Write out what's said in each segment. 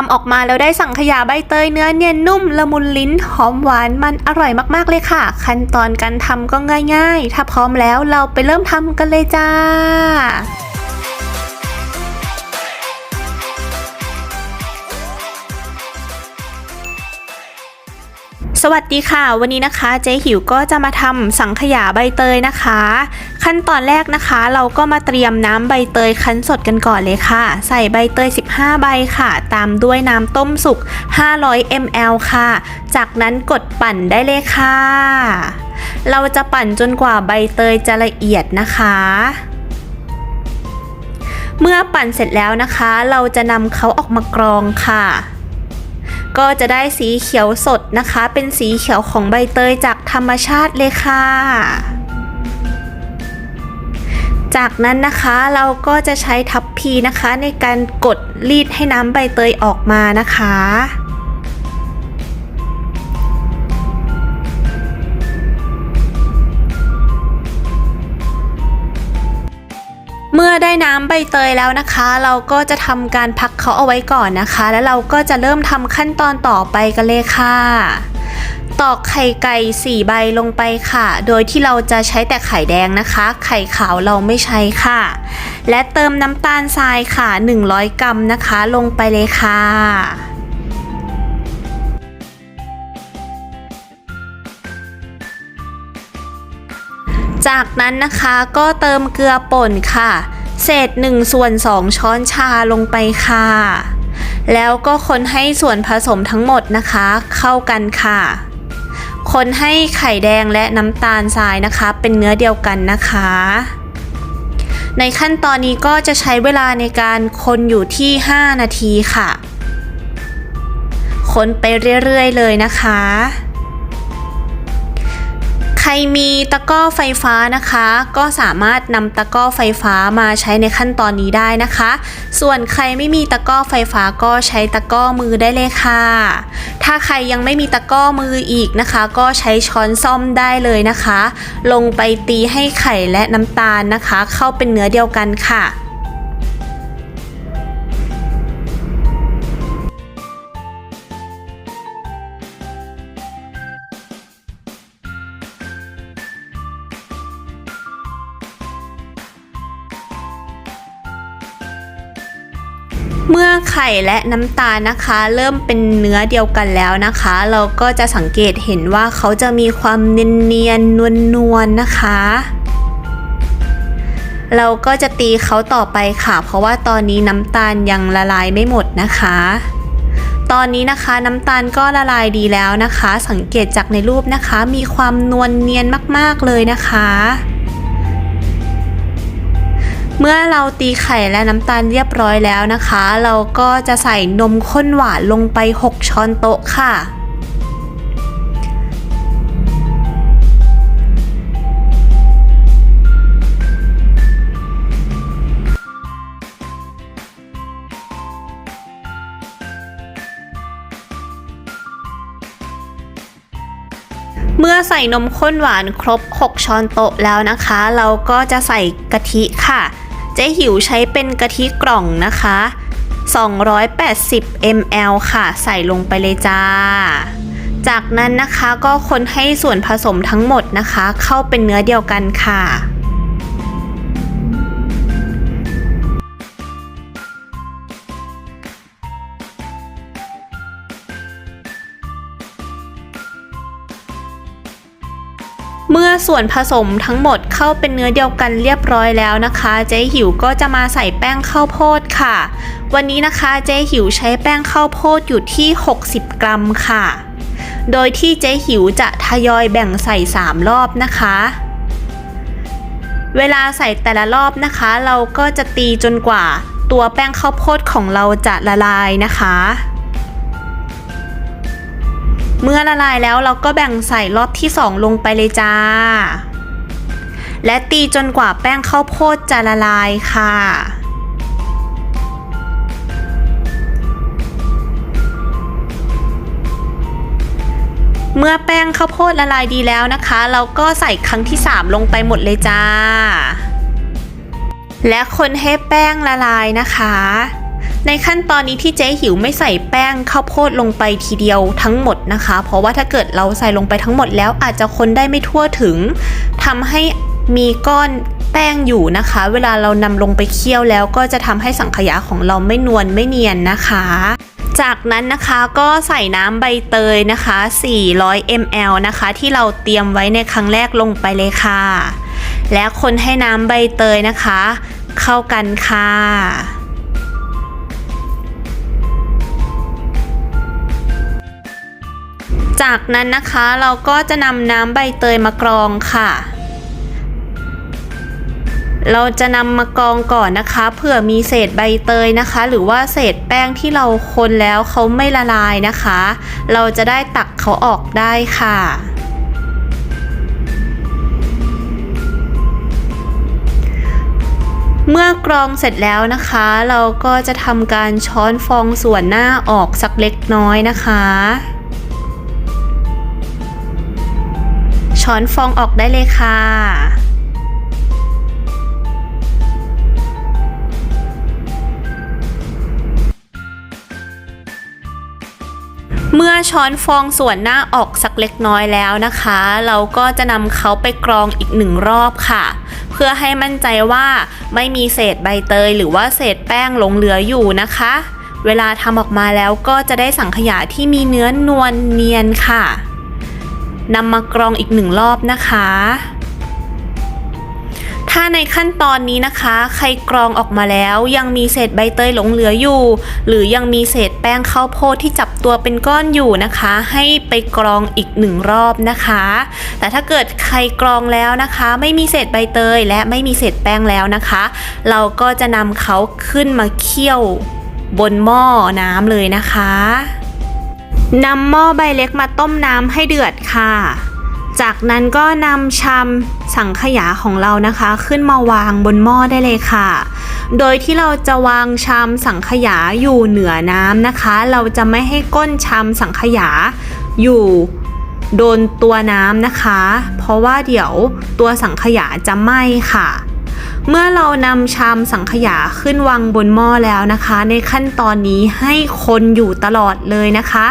ทำออกมาแล้วได้สังขยาใบเตยเนื้อเนียนนุ่มละมุนลิ้นหอมหวานมันอร่อยมากๆเลยค่ะ ขั้นตอนการทำก็ง่าย ๆ ถ้าพร้อมแล้วเราไปเริ่มทำกันเลยจ้า สวัสดีค่ะ วันนี้นะคะเจ๊หิวก็จะมาทำสังขยาใบเตยนะคะ ขั้นตอนแรกนะคะ เราก็มาเตรียมน้ำใบเตยคั้นสดกันก่อนเลยค่ะ ใส่ใบเตย 15 ใบค่ะ ตามด้วยน้ำต้มสุก 500 ml ค่ะ จากนั้นกดปั่นได้เลยค่ะ เราจะปั่นจนกว่าใบเตยจะละเอียดนะคะ เมื่อปั่นเสร็จแล้วนะคะ เราจะนำเขาออกมากรองค่ะ ก็จะได้สีเขียวสดนะคะ เป็นสีเขียวของใบเตยจากธรรมชาติเลยค่ะ จากนั้นนะคะเราก็จะใช้ทับพีนะคะในการกดรีดให้น้ำใบเตยออกมานะคะ เมื่อได้น้ำใบเตยแล้วนะคะ เราก็จะทำการพักเขาเอาไว้ก่อนนะคะ แล้วเราก็จะเริ่มทำขั้นตอนต่อไปกันเลยค่ะตอกไข่ไก่4ใบลงไปค่ะ โดยที่เราจะใช้แต่ไข่แดงนะคะ ไข่ขาวเราไม่ใช้ค่ะ และเติมน้ำตาลทรายค่ะ 100 กรัมนะคะ ลงไปเลยค่ะ จากนั้นนะคะก็เติมเกลือป่นค่ะ เศษ1ส่วน2ช้อนชาลงไปค่ะ แล้วก็คนให้ส่วนผสมทั้งหมดนะคะ เข้ากันค่ะ คนให้ไข่แดงและน้ำตาลทรายนะคะ เป็นเนื้อเดียวกันนะคะ ในขั้นตอนนี้ก็จะใช้เวลาในการคนอยู่ที่ 5 นาทีค่ะ คนไปเรื่อยๆเลยนะคะ ใครมีตะกร้อไฟฟ้านะคะ ก็สามารถนำตะกร้อไฟฟ้ามาใช้ในขั้นตอนนี้ได้นะคะ ส่วนใครไม่มีตะกร้อไฟฟ้าก็ใช้ตะกร้อมือได้เลยค่ะ ถ้าใครยังไม่มีตะกร้อมืออีกนะคะ ก็ใช้ช้อนซ่อมได้เลยนะคะ ลงไปตีให้ไข่และน้ำตาลนะคะ เข้าเป็นเนื้อเดียวกันค่ะ เมื่อไข่และน้ำตาลนะคะ เริ่มเป็นเนื้อเดียวกันแล้วนะคะ เราก็จะสังเกตเห็นว่าเขาจะมีความเนียนๆนวลๆนะคะ เราก็จะตีเขาต่อไปค่ะ เพราะว่าตอนนี้น้ำตาลยังละลายไม่หมดนะคะ ตอนนี้นะคะน้ำตาลก็ละลายดีแล้วนะคะ สังเกตจากในรูปนะคะ มีความนวลเนียนมากๆเลยนะคะ เมื่อเราตีไข่และน้ำตาลเรียบร้อยแล้วนะคะ เราก็จะใส่นมข้นหวานลงไป 6 ช้อนโต๊ะค่ะ เมื่อใส่นมข้นหวานครบ 6 ช้อนโต๊ะแล้วนะคะ เราก็จะใส่กะทิค่ะ เจ๊หิวใช้เป็นกะทิกล่องนะคะ 280 ml ค่ะ ใส่ลงไปเลยจ้า จากนั้นนะคะก็คนให้ส่วนผสมทั้งหมดนะคะ เข้าเป็นเนื้อเดียวกันค่ะ ส่วนผสมทั้งหมดเข้าเป็นเนื้อเดียวกันเรียบร้อยแล้วนะคะ เจ๊หิวก็จะมาใส่แป้งข้าวโพดค่ะ วันนี้นะคะเจ๊หิวใช้แป้งข้าวโพดอยู่ที่ 60 กรัมค่ะ โดยที่เจ๊หิวจะทยอยแบ่งใส่ 3 รอบนะคะ เวลาใส่แต่ละรอบนะคะ เราก็จะตีจนกว่าตัวแป้งข้าวโพดของเราจะละลายนะคะ เมื่อละลายแล้วเราก็แบ่งใส่รอบที่ 2 ลงไปเลยจ้า และตีจนกว่าแป้งข้าวโพดจะละลายค่ะเมื่อแป้งข้าวโพดละลายดีแล้วนะคะ เราก็ใส่ครั้งที่ 3 ลงไปหมดเลยจ้า และคนให้แป้งละลายนะคะ ในขั้นตอนนี้ที่เจ๊หิวไม่ใส่แป้งข้าวโพดลงไปทีเดียวทั้งหมดนะคะ เพราะว่าถ้าเกิดเราใส่ลงไปทั้งหมดแล้วอาจจะคนได้ไม่ทั่วถึงทำให้มีก้อนแป้งอยู่นะคะ เวลาเรานำลงไปเคี่ยวแล้วก็จะทำให้สังขยาของเราไม่นวลไม่เนียนนะคะจากนั้นนะคะก็ใส่น้ำใบเตยนะคะ 400 ml นะคะ ที่เราเตรียมไว้ในครั้งแรกลงไปเลยค่ะ และคนให้น้ำใบเตยนะคะ เข้ากันค่ะ จากนั้นนะคะเราก็จะนำน้ำใบเตยมากรองค่ะ เราจะนำมากรองก่อนนะคะเผื่อมีเศษใบเตยนะคะ หรือว่าเศษแป้งที่เราคนแล้วเขาไม่ละลายนะคะ เราจะได้ตักเขาออกได้ค่ะเมื่อกรองเสร็จแล้วนะคะ เราก็จะทำการช้อนฟองส่วนหน้าออกสักเล็กน้อยนะคะ ช้อนฟองออกได้เลยค่ะ เมื่อช้อนฟองส่วนหน้าออกสักเล็กน้อยแล้วนะคะ เราก็จะนำเขาไปกรองอีกหนึ่งรอบค่ะ เพื่อให้มั่นใจว่าไม่มีเศษใบเตยหรือว่าเศษแป้งหลงเหลืออยู่นะคะ เวลาทำออกมาแล้วก็จะได้สังขยาที่มีเนื้อนวลเนียนค่ะ นำมากรองอีกหนึ่งรอบนะคะ ถ้าในขั้นตอนนี้นะคะ ใครกรองออกมาแล้วยังมีเศษใบเตยหลงเหลืออยู่ หรือยังมีเศษแป้งข้าวโพดที่จับตัวเป็นก้อนอยู่นะคะ ให้ไปกรองอีกหนึ่งรอบนะคะ แต่ถ้าเกิดใครกรองแล้วนะคะ ไม่มีเศษใบเตยและไม่มีเศษแป้งแล้วนะคะ เราก็จะนำเขาขึ้นมาเคี่ยวบนหม้อน้ำเลยนะคะ นำหม้อใบเล็กมาต้มน้ำให้เดือดค่ะ จากนั้นก็นำชามสังขยาของเรานะคะ ขึ้นมาวางบนหม้อได้เลยค่ะ โดยที่เราจะวางชามสังขยาอยู่เหนือน้ำนะคะ เราจะไม่ให้ก้นชามสังขยาอยู่โดนตัวน้ำนะคะ เพราะว่าเดี๋ยวตัวสังขยาจะไหม้ค่ะ เมื่อเรานำชามสังขยาขึ้นวางบนหม้อแล้วนะคะ ในขั้นตอนนี้ให้คนอยู่ตลอดเลยนะคะ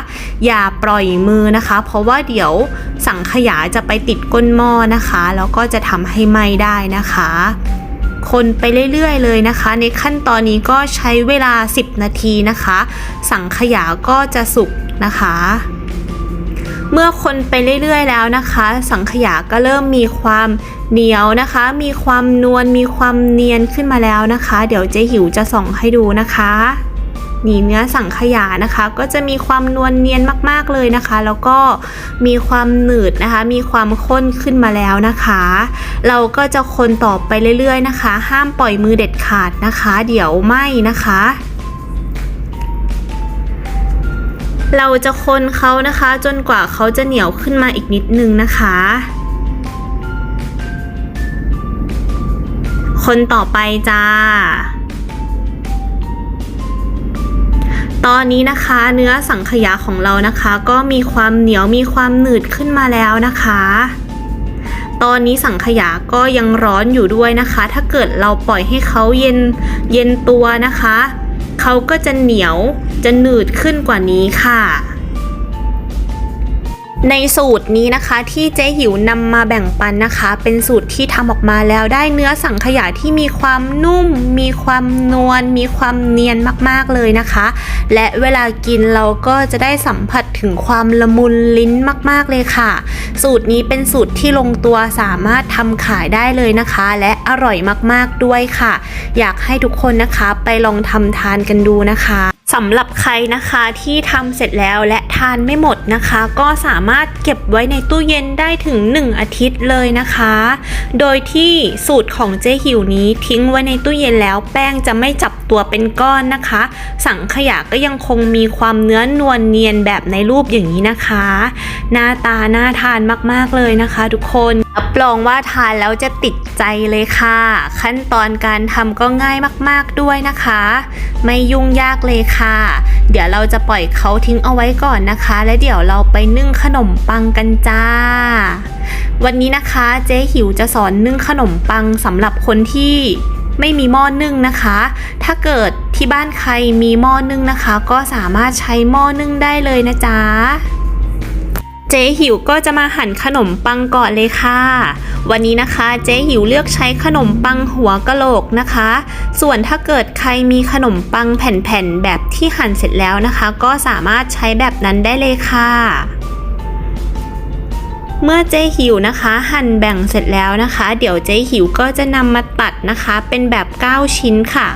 อย่าปล่อยมือนะคะ เพราะว่าเดี๋ยวสังขยาจะไปติดก้นหม้อนะคะแล้วก็จะทำให้ไหม้ได้นะคะ คนไปเรื่อยๆเลยนะคะ ในขั้นตอนนี้ก็ใช้เวลา 10 นาทีนะคะ สังขยาก็จะสุกนะคะ เมื่อคนไปเรื่อยๆแล้วนะคะ สังขยาก็เริ่มมีความเหนียวนะคะ มีความนวลมีความเนียนขึ้นมาแล้วนะคะ เดี๋ยวเจ๊หิวจะส่องให้ดูนะคะนี่เนื้อสังขยานะคะ ก็จะมีความนวลเนียนมากๆเลยนะคะ แล้วก็มีความหนืดนะคะ มีความข้นขึ้นมาแล้วนะคะ เราก็จะคนต่อไปเรื่อยๆนะคะ ห้ามปล่อยมือเด็ดขาดนะคะ เดี๋ยวไหม้นะคะ เราจะคนเขานะคะ จนกว่าเขาจะเหนียวขึ้นมาอีกนิดนึงนะคะ คนต่อไปจ้า ตอนนี้นะคะเนื้อสังขยาของเรานะคะ ก็มีความเหนียวมีความหนืดขึ้นมาแล้วนะคะตอนนี้สังขยาก็ยังร้อนอยู่ด้วยนะคะ ถ้าเกิดเราปล่อยให้เขาเย็นเย็นตัวนะคะ เขาก็จะเหนียว จะหนืดขึ้นกว่านี้ค่ะ ในสูตรนี้นะคะที่เจ๊หิวนำมาแบ่งปันนะคะ เป็นสูตรที่ทำออกมาแล้วได้เนื้อสังขยาที่มีความนุ่ม มีความนวลมีความเนียนมากๆเลยนะคะ และเวลากินเราก็จะได้สัมผัสถึงความละมุนลิ้นมากๆเลยค่ะ สูตรนี้เป็นสูตรที่ลงตัวสามารถทำขายได้เลยนะคะ และอร่อยมากๆด้วยค่ะ อยากให้ทุกคนนะคะไปลองทำทานกันดูนะคะ สำหรับใครนะคะที่ทำเสร็จแล้วและทานไม่หมดนะคะ ก็สามารถเก็บไว้ในตู้เย็นได้ถึง 1 อาทิตย์เลยนะคะ โดยที่สูตรของเจ๊หิวนี้ทิ้งไว้ในตู้เย็นแล้วแป้งจะไม่จับตัวเป็นก้อนนะคะ สังขยาก็ยังคงมีความเนื้อนวลเนียนแบบในรูปอย่างนี้นะคะ หน้าตาน่าทานมากๆเลยนะคะ ทุกคน รับรองว่าทานแล้วจะติดใจเลยค่ะ ขั้นตอนการทำก็ง่ายมากๆด้วยนะคะ ไม่ยุ่งยากเลยค่ะ เดี๋ยวเราจะปล่อยเขาทิ้งเอาไว้ก่อนนะคะ และเดี๋ยวเราไปนึ่งขนมปังกันจ้า วันนี้นะคะเจ๊หิวจะสอนนึ่งขนมปังสำหรับคนที่ไม่มีหม้อนึ่งนะคะ ถ้าเกิดที่บ้านใครมีหม้อนึ่งนะคะ ก็สามารถใช้หม้อนึ่งได้เลยนะจ๊ะ เจ๊หิวก็จะมาหั่นขนมปังก่อนเลยค่ะ วันนี้นะคะเจ๊หิวเลือกใช้ขนมปังหัวกะโหลกนะคะ ส่วนถ้าเกิดใครมีขนมปังแผ่นๆแบบที่หั่นเสร็จแล้วนะคะ ก็สามารถใช้แบบนั้นได้เลยค่ะเมื่อเจ๊หิวนะคะ หั่นแบ่งเสร็จแล้วนะคะ เดี๋ยวเจ๊หิวก็จะนำมาตัดนะคะ เป็นแบบ 9 ชิ้นค่ะ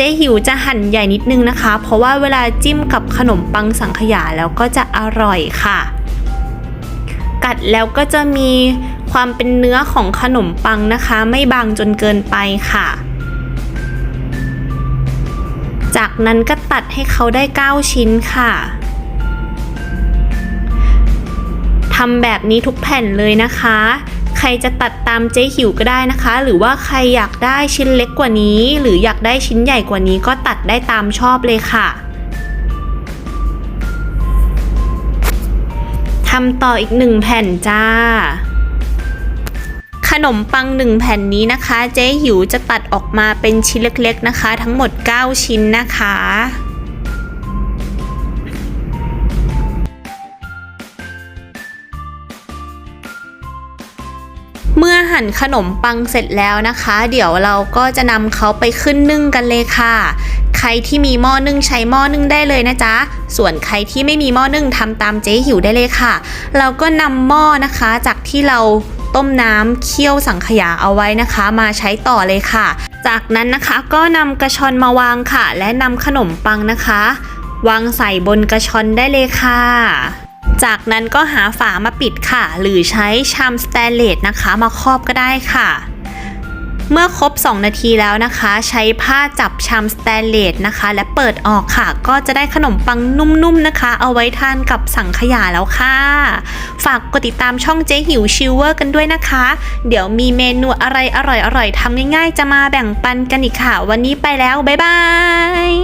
เจ๊หิวจะหั่นใหญ่นิดนึงนะคะ เพราะว่าเวลาจิ้มกับขนมปังสังขยาแล้วก็จะอร่อยค่ะ กัดแล้วก็จะมีความเป็นเนื้อของขนมปังนะคะ ไม่บางจนเกินไปค่ะ จากนั้นก็ตัดให้เขาได้ 9 ชิ้นค่ะทำแบบนี้ทุกแผ่นเลยนะคะ ใครจะตัดตามเจ๊หิวก็ได้นะคะ หรือว่าใครอยากได้ชิ้นเล็กกว่านี้ หรืออยากได้ชิ้นใหญ่กว่านี้ก็ตัดได้ตามชอบเลยค่ะทำต่ออีกหนึ่งแผ่นจ้า ขนมปังหนึ่งแผ่นนี้นะคะ เจ๊หิวจะตัดออกมาเป็นชิ้นเล็กๆนะคะ ทั้งหมด 9 ชิ้นนะคะ หั่นขนมปังเสร็จแล้วนะคะ เดี๋ยวเราก็จะนำเขาไปขึ้นนึ่งกันเลยค่ะ ใครที่มีหม้อนึ่งใช้หม้อนึ่งได้เลยนะจ๊ะ ส่วนใครที่ไม่มีหม้อนึ่งทำตามเจ๊หิวได้เลยค่ะ เราก็นำหม้อนะคะจากที่เราต้มน้ำเคี่ยวสังขยาเอาไว้นะคะ มาใช้ต่อเลยค่ะ จากนั้นนะคะก็นำกระชอนมาวางค่ะ และนำขนมปังนะคะ วางใส่บนกระชอนได้เลยค่ะ จากนั้นก็หาฝามาปิดค่ะ หรือใช้ชามสแตนเลสนะคะมาครอบก็ได้ค่ะ เมื่อครบ 2 นาทีแล้วนะคะ ใช้ผ้าจับชามสแตนเลสนะคะ และเปิดออกค่ะ ก็จะได้ขนมปังนุ่มๆนะคะ เอาไว้ทานกับสังขยาแล้วค่ะ ฝากกดติดตามช่องเจ๊หิวชิลเวอร์กันด้วยนะคะ เดี๋ยวมีเมนูอะไรอร่อยๆทำง่ายๆ จะมาแบ่งปันกันอีกค่ะ วันนี้ไปแล้วบ๊ายบาย